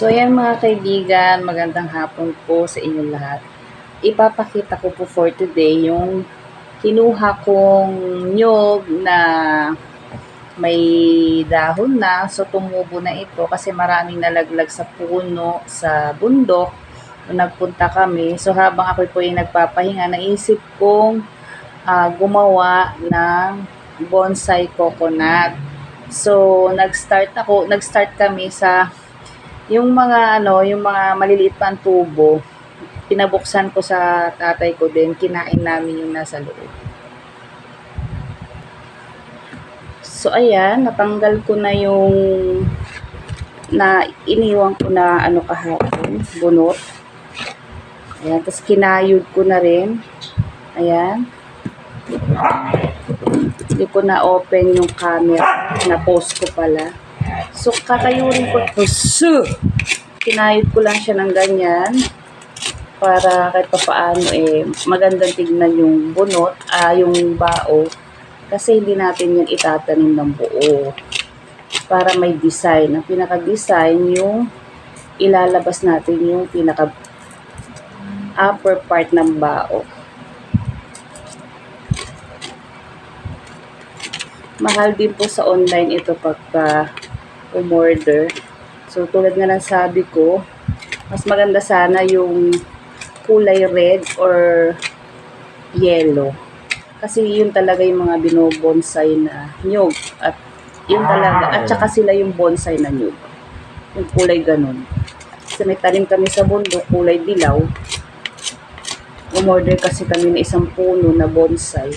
So ayan mga kaibigan, magandang hapon po sa inyo lahat. Ipapakita ko po for today yung kinuha kong nyog na may dahon na. So tumubo na ito kasi maraming nalaglag sa puno sa bundok nung nagpunta kami. So habang ako po yung nagpapahinga, naisip kong ah, gumawa ng bonsai coconut. So nag-start ako, nag-start kami sa yung mga ano, yung mga maliliit pang tubo, pinabuksan ko sa tatay ko din, kinain namin yung nasa loob. So ayan, natanggal ko na yung na iniwan ko na ano kahapon, bunot. Ayan, tapos kinayod ko na rin. Ayan. Hindi ko na open yung camera. Na-post ko pala. So, kakayurin ko ito. So, kinayod ko lang siya ng ganyan para kahit pa paano eh magandang tignan yung bunot, ah, yung bao kasi hindi natin yan itatanim ng buo para may design. Ang pinaka-design yung ilalabas natin yung pinaka upper part ng bao. Mahal din po sa online ito pagka umorder. So, tulad nga ng sabi ko, mas maganda sana yung kulay red or yellow. Kasi yun talaga yung mga binobonsai na nyug. At yun talaga, at saka sila yung bonsai na nyug. Yung kulay ganun. Kasi may tanim kami sa bundok, kulay dilaw. Umorder kasi kami ng isang puno na bonsai.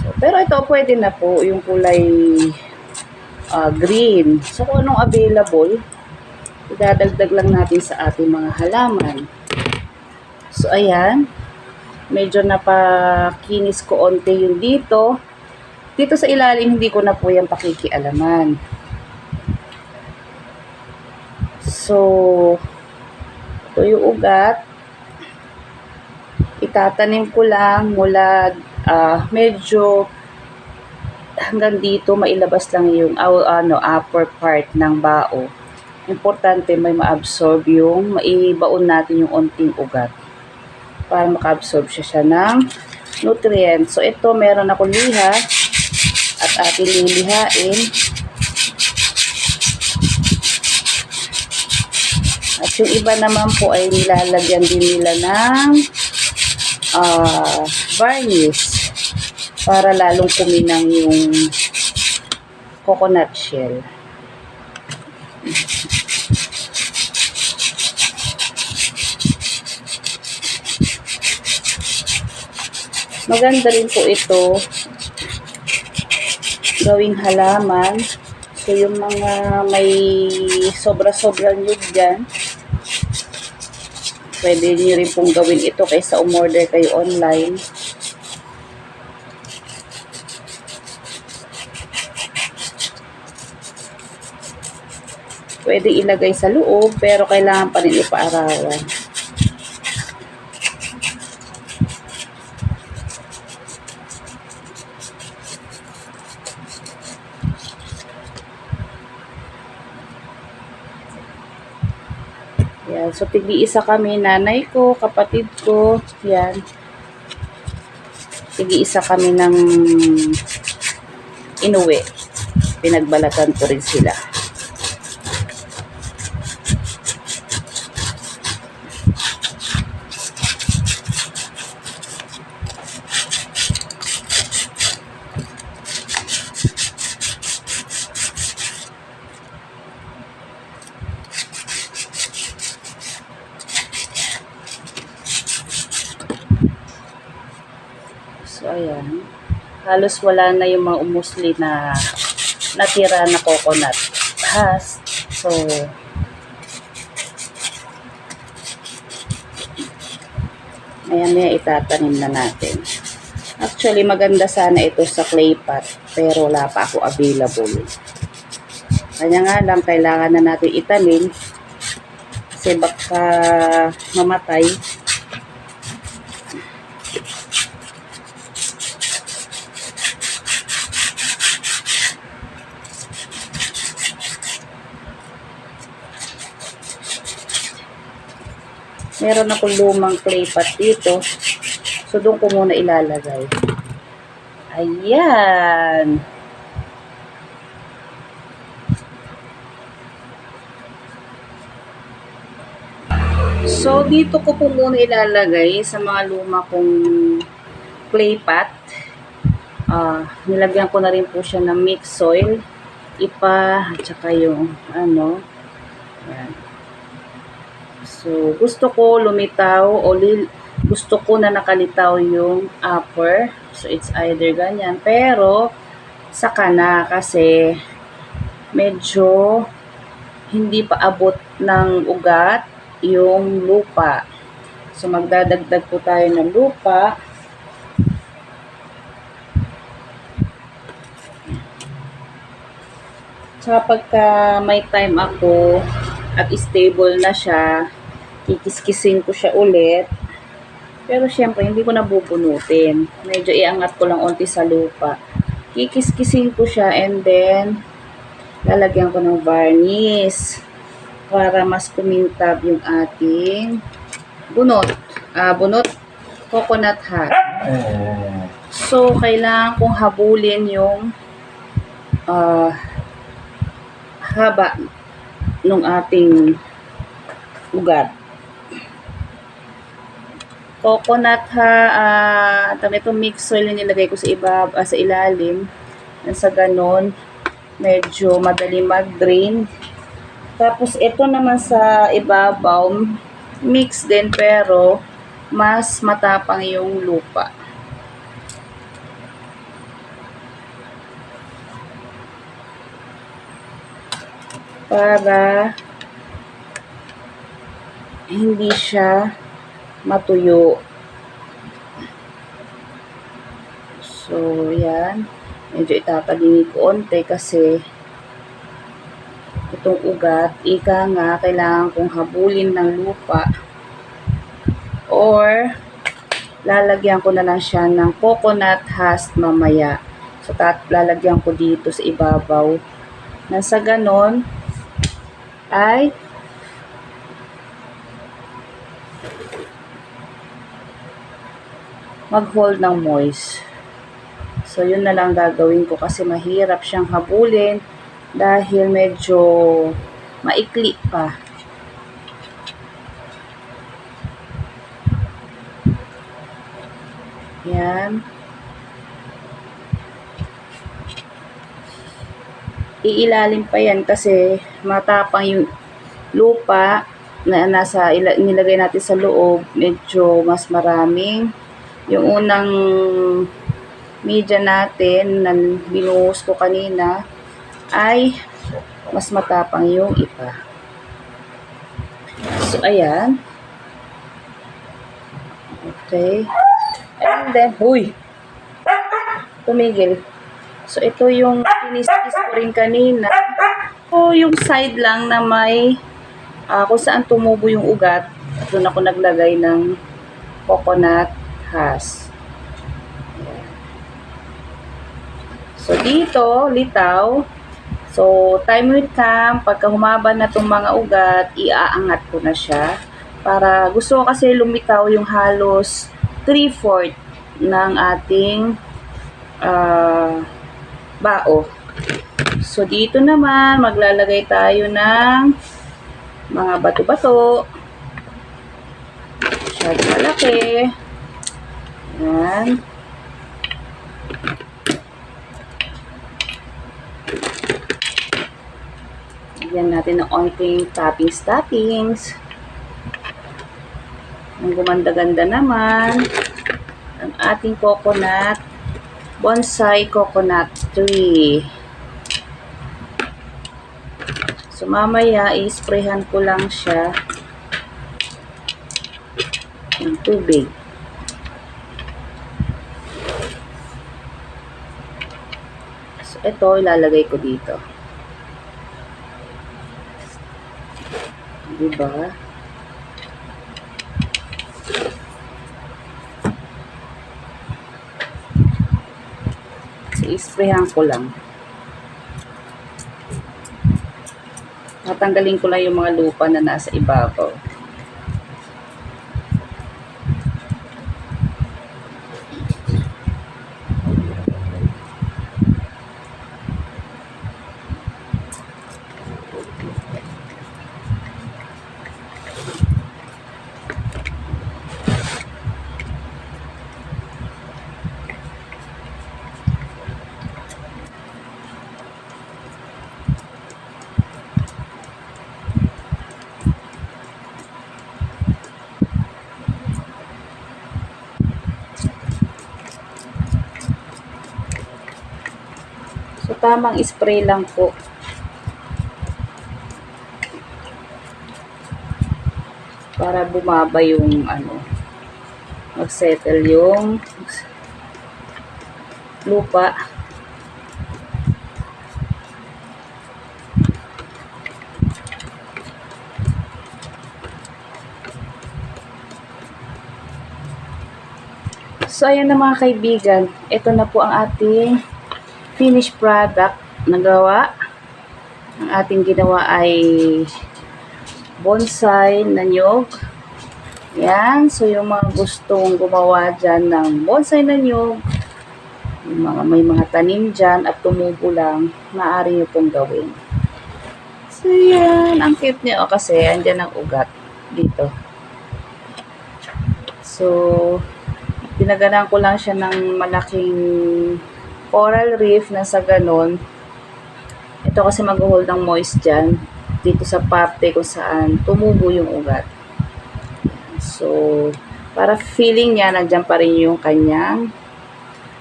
So, pero ito pwede na po, yung kulay ah, green. So, kung anong available, idadagdag lang natin sa ating mga halaman. So, ayan. Medyo napakinis ko onte yung dito. Dito sa ilalim, hindi ko na po yan pakikialaman. So, ito yung ugat. Itatanim ko lang mula ah, medyo hanggang dito mailabas lang yung aw- ano upper part ng bao. Importante may maabsorb yung maibaon natin yung onting ugat para maka-absorb siya, siya ng nutrients. So ito meron ako liha at ating lilihain. At yung iba naman po ay nilalagyan din nila ng ah, varnish para lalong kuminang yung coconut shell. Maganda rin po ito gawing halaman. So, yung mga may sobra-sobrang nyug dyan, pwede nyo rin pong gawin ito kaysa umorder kayo online. Pwede ilagay sa loob, pero kailangan pa rin ipaarawan. Yan. So, tig-isa kami, nanay ko, kapatid ko, yan. Tig-isa kami ng inuwi. Pinagbalatan ko rin sila. So, ayan. Halos wala na yung mga umusli na natira na coconut husk. So, ayan na itatanim na natin. Actually, maganda sana ito sa clay pot, pero wala pa ako available. Kanya nga lang, kailangan na natin itanim kasi baka mamatay meron ako lumang clay pot dito. So, doon ko muna ilalagay. Ayan. So, dito ko po muna ilalagay sa mga luma kong clay pot. Ah, nilagyan ko na rin po siya ng mixed soil, ipa, at saka yung ano. Ayan. So, gusto ko lumitaw o gusto ko na nakalitaw yung upper. So, it's either ganyan. Pero, saka na kasi medyo hindi pa abot ng ugat yung lupa. So, magdadagdag po tayo ng lupa. Tsaka pagka may time ako at stable na siya, kikiskisin ko siya ulit. Pero syempre, hindi ko nabubunutin. Medyo iangat ko lang onti sa lupa. Kikiskisin ko siya and then lalagyan ko ng varnish para mas kumintab yung ating bunot. Ah, bunot coconut hat. So, kailangan kong habulin yung ah, haba ng ating ugat. Coconut ha, ah, uh, ito mix soil na nilagay ko sa iba, ah, sa ilalim. Nang sa ganon, medyo madali mag-drain. Tapos ito naman sa ibabaw, mix din pero mas matapang yung lupa. Para hindi siya matuyo. So, yan. Medyo itatagini ko onte kasi itong ugat, ika nga, kailangan kong habulin ng lupa or lalagyan ko na lang siya ng coconut husk mamaya. So, tat lalagyan ko dito sa ibabaw. Nang sa ganon, ay mag-hold ng moist. So, yun na lang gagawin ko kasi mahirap siyang habulin dahil medyo maikli pa. Yan. Iilalim pa yan kasi matapang yung lupa na nasa ila, nilagay natin sa loob, medyo mas maraming. Yung unang media natin na binuhos ko kanina ay mas matapang yung ipa. So, ayan. Okay. And then, huy! Tumigil. So, ito yung kiniskis ko rin kanina. O, yung side lang na may uh, kung saan tumubo yung ugat. At doon ako naglagay ng coconut husk. So, dito, litaw. So, time will come, pagka humaba na itong mga ugat, iaangat ko na siya. Para, gusto ko kasi lumitaw yung halos 3-4 ng ating uh, bao. So, dito naman, maglalagay tayo ng mga bato-bato. Masyado malaki. Yan. Lagyan natin ng onting toppings-toppings. Ang gumanda-ganda naman. Ang ating coconut. Bonsai coconut tree. So, mamaya, i-sprayhan ko lang siya ng tubig. So, ito, ilalagay ko dito. Diba? So, isprayhan ko lang. Tatanggalin ko lang yung mga lupa na nasa ibabaw. Tamang spray lang po. Para bumaba yung ano, mag-settle yung lupa. So, ayan na mga kaibigan. Ito na po ang ating finished product na gawa. Ang ating ginawa ay bonsai na nyog. Yan. So, yung mga gustong gumawa dyan ng bonsai na nyog, yung mga, may mga tanim dyan at tumubo lang, maaari nyo pong gawin. So, yan. Ang cute niya. O, kasi, andyan ang ugat dito. So, pinaganan ko lang siya ng malaking coral reef na sa ganon. Ito kasi mag-hold ng moist dyan dito sa parte kung saan tumubo yung ugat. So, para feeling niya, nandyan pa rin yung kanyang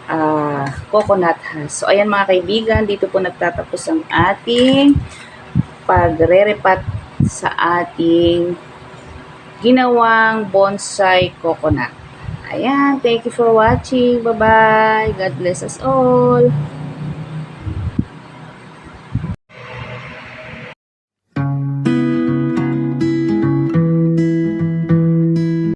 ah, coconut husk. So, ayan mga kaibigan, dito po nagtatapos ang ating pagre-repat sa ating ginawang bonsai coconut. Ayan, thank you for watching. Bye-bye. God bless us all.